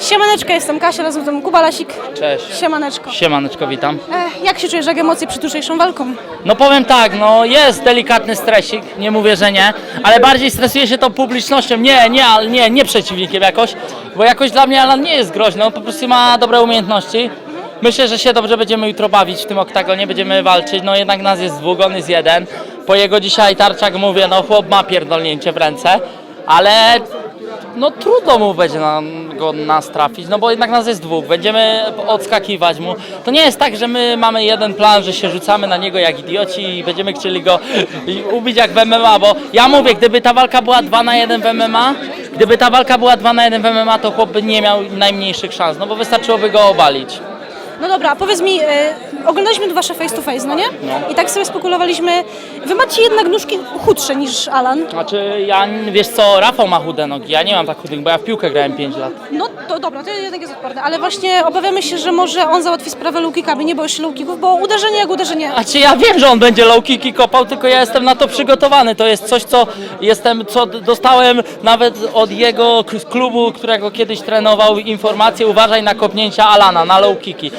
Siemaneczko, jestem Kasia, razem ze mną Kuba Lasik. Cześć. Siemaneczko. Siemaneczko, witam. E, jak się czujesz, jak emocje przed jutrzejszą walką? No powiem tak, no jest delikatny stresik, nie mówię, że nie, ale bardziej stresuje się tą publicznością. Nie, nie, ale nie, nie przeciwnikiem jakoś, bo jakoś dla mnie Alan nie jest groźny, on po prostu ma dobre umiejętności. Myślę, że się dobrze będziemy jutro bawić w tym oktagonie, będziemy walczyć, no jednak nas jest dwóch, on jest jeden. Po jego dzisiaj tarczak mówię, no chłop ma pierdolnięcie w ręce, ale no trudno mu będzie na, go nas trafić, no bo jednak nas jest dwóch, będziemy odskakiwać mu. To nie jest tak, że my mamy jeden plan, że się rzucamy na niego jak idioci i będziemy chcieli go ubić jak w MMA, bo ja mówię, gdyby ta walka była 2 na 1 w MMA, gdyby ta walka była 2 na 1 w MMA, to chłop by nie miał najmniejszych szans, no bo wystarczyłoby go obalić. No dobra, powiedz mi, e, oglądaliśmy tu wasze face to face, no nie? No. I tak sobie spekulowaliśmy, wy macie jednak nóżki chudsze niż Alan. Znaczy, ja, wiesz co, Rafał ma chude nogi, ja nie mam tak chudych, bo ja w piłkę grałem 5 lat. No to dobra, to jednak jest odporne, ale właśnie obawiamy się, że może on załatwi sprawę low kickami, nie boisz się low kicków, bo uderzenie jak uderzenie. Znaczy ja wiem, że on będzie low kicki kopał, tylko ja jestem na to przygotowany. To jest coś, co jestem, co dostałem nawet od jego k- klubu, którego kiedyś trenował, informację, uważaj na kopnięcia Alana, na low kicki.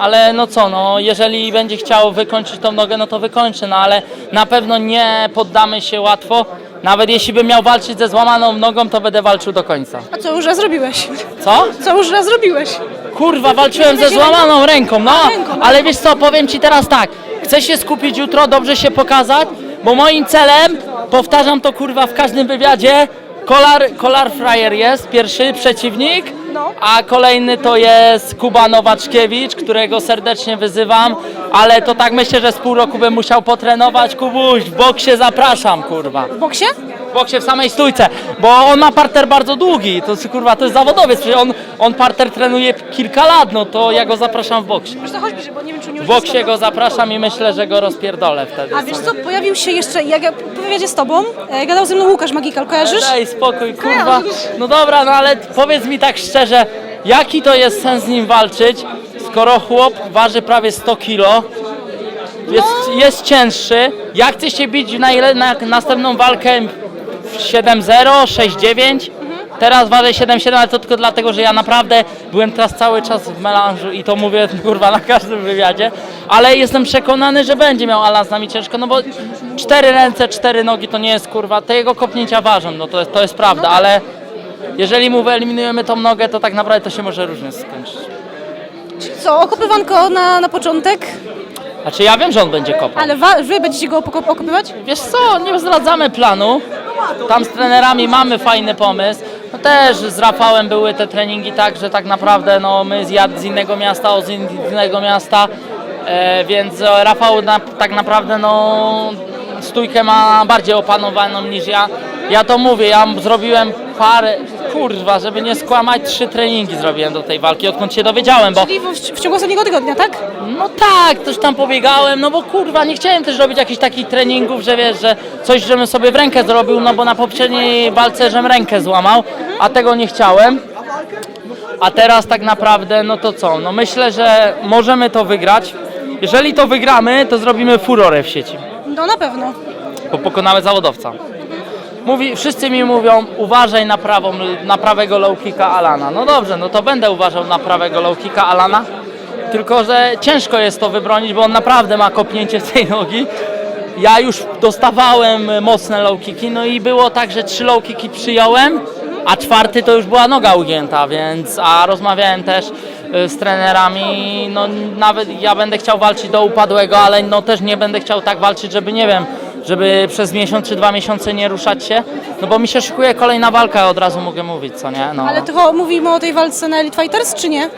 Ale no co, no jeżeli będzie chciał wykończyć tą nogę, no to wykończy, no ale na pewno nie poddamy się łatwo. Nawet jeśli bym miał walczyć ze złamaną nogą, to będę walczył do końca. A co już raz zrobiłeś? Co? Co już raz zrobiłeś? Kurwa, walczyłem ze złamaną ręką, no. Ręką, no. Ale wiesz co, powiem ci teraz tak. Chcę się skupić jutro, dobrze się pokazać, bo moim celem, powtarzam to kurwa w każdym wywiadzie, Kolar, Kolar Fryer jest pierwszy przeciwnik, No. a kolejny to jest Kuba Nowaczkiewicz, którego serdecznie wyzywam, ale to tak myślę, że z pół roku bym musiał potrenować. Kubuś, w boksie zapraszam, kurwa. W boksie? W boksie w samej stójce, bo on ma parter bardzo długi, to kurwa, to jest zawodowiec, przecież on, on parter trenuje kilka lat, no to ja go zapraszam w boksie. Wiesz bliżej, bo nie W boksie go zapraszam i myślę, że go rozpierdolę wtedy. A wiesz co, pojawił się jeszcze, jak ja po wywiadzie z tobą, e, gadał ze mną Łukasz Magikal, kojarzysz? Daj spokój, kurwa. No dobra, no ale powiedz mi tak szczerze, jaki to jest sens z nim walczyć, skoro chłop waży prawie 100 kilo, jest, jest cięższy, ja chcę się bić na, ile, na następną walkę w 7-0, 6-9, Teraz ważę 7-7, ale to tylko dlatego, że ja naprawdę byłem teraz cały czas w melanżu i to mówię kurwa na każdym wywiadzie, ale jestem przekonany, że będzie miał Alan z nami ciężko, no bo cztery ręce, cztery nogi to nie jest kurwa, te jego kopnięcia ważą, no to jest, to jest prawda, ale jeżeli mu wyeliminujemy tą nogę, to tak naprawdę to się może różnie skończyć. Co, okopywanko na, na początek, Znaczy ja wiem, że on będzie kopał. ale wa- wy będziecie go okopywać? Wiesz co, nie zdradzamy planu. Tam z trenerami mamy fajny pomysł. No też z Rafałem były te treningi tak, że tak naprawdę no, my z, z innego miasta, on z innego miasta, e, więc e, Rafał na, tak naprawdę no, stójkę ma bardziej opanowaną niż ja. Ja to mówię, ja zrobiłem parę, kurwa, żeby nie skłamać, trzy treningi zrobiłem do tej walki, odkąd się dowiedziałem, bo Czyli w, w ciągu ostatniego tygodnia, tak? no tak, coś tam pobiegałem, no bo kurwa, nie chciałem też robić jakichś takich treningów, że wiesz, że coś, żebym sobie w rękę zrobił, no bo na poprzedniej walce, żem rękę złamał, a tego nie chciałem. A teraz tak naprawdę, no to co, no myślę, że możemy to wygrać. Jeżeli to wygramy, to zrobimy furorę w sieci, No na pewno. bo pokonamy zawodowca. Mówi, wszyscy mi mówią, uważaj na, prawą, na prawego low kicka Alana. No dobrze, no to będę uważał na prawego low kicka Alana. Tylko, że ciężko jest to wybronić, bo on naprawdę ma kopnięcie tej nogi. Ja już dostawałem mocne low no i było tak, że trzy low kicki przyjąłem, a czwarty to już była noga ugięta, więc, a rozmawiałem też y, z trenerami, no nawet ja będę chciał walczyć do upadłego, ale no też nie będę chciał tak walczyć, żeby nie wiem, żeby przez miesiąc czy dwa miesiące nie ruszać się, no bo mi się szykuje kolejna walka, od razu mogę mówić, co nie, no. Ale tylko mówimy o tej walce na Elite Fighters, czy nie?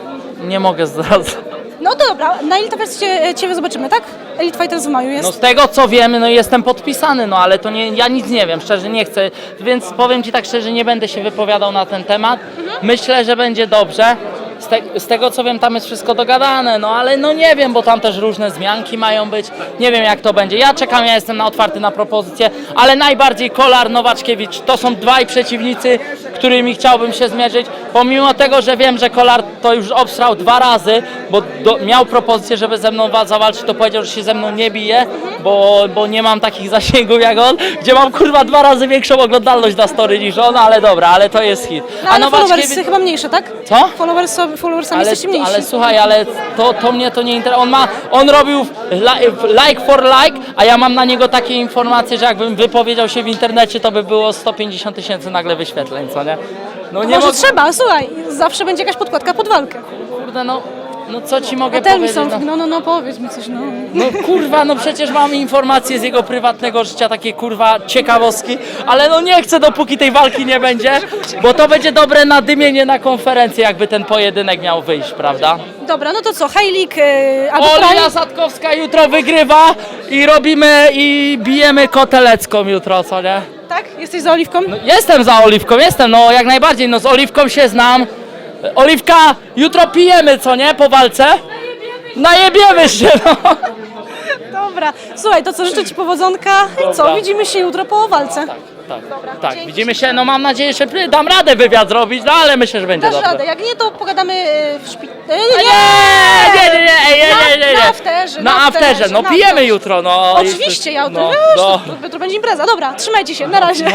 Nie mogę zdradzać. No to dobra, na Elite Fighters cię, ciebie zobaczymy, tak? Elite Fighters w maju jest. No z tego co wiemy, no jestem podpisany, no ale to nie, ja nic nie wiem, szczerze nie chcę, więc powiem Ci tak szczerze, nie będę się wypowiadał na ten temat. Myślę, że będzie dobrze. Z, te, z tego co wiem, tam jest wszystko dogadane, no ale no nie wiem, bo tam też różne zmianki mają być. Nie wiem jak to będzie. Ja czekam, ja jestem na otwarty na propozycję, ale najbardziej Kolar, Nowaczkiewicz to są dwaj przeciwnicy, którymi chciałbym się zmierzyć. Pomimo tego, że wiem, że Kolar to już obstrał dwa razy, bo do, miał propozycję, żeby ze mną wa- zawalczyć, to powiedział, że się ze mną nie bije, bo, bo nie mam takich zasięgów jak on, gdzie mam kurwa dwa razy większą oglądalność na story niż on, ale dobra, ale to jest hit. No, ale Nowaczkiewicz- followersy chyba mniejsze, tak? Co? Followers, followersami ale, jesteście mniejsi. ale słuchaj, ale to, to mnie to nie interesuje. On ma, on robił li- like for like, a ja mam na niego takie informacje, że jakbym wypowiedział się w internecie, to by było 150 tysięcy nagle wyświetleń, co nie? No nie Może mogę- trzeba, słuchaj, zawsze będzie jakaś podkładka pod walkę. Kurde, no, no co ci mogę powiedzieć? No, something, no, no, no, powiedz mi coś, no. no kurwa, no przecież mam informacje z jego prywatnego życia, takie kurwa ciekawostki, ale no nie chcę dopóki tej walki nie będzie, bo to będzie dobre nadymienie na konferencję, jakby ten pojedynek miał wyjść, prawda? Dobra, no to co, e, albo Olina? Sadkowska jutro wygrywa i robimy i bijemy kotelecką jutro, co nie? Tak? Jesteś za Oliwką? No, jestem za Oliwką, jestem, no jak najbardziej, no z Oliwką się znam. Oliwka, jutro pijemy, co nie, po walce? Najebiemy się, no. Dobra, słuchaj, to co, życzę Ci powodzonka i co, Dobra. widzimy się jutro po walce. Tak, tak, widzimy się, no mam nadzieję, że dam radę wywiad zrobić, no ale myślę, że będzie Dasz dobrze. radę, jak nie, to pogadamy e, w szpitalu. Nie, nie, nie, nie, nie, nie, nie, nie. Na afterze, Na afterze, no na pijemy afterze. jutro, no. Oczywiście, ja jutro, no, wiesz, no. to, jutro będzie impreza. Dobra, trzymajcie się, na razie.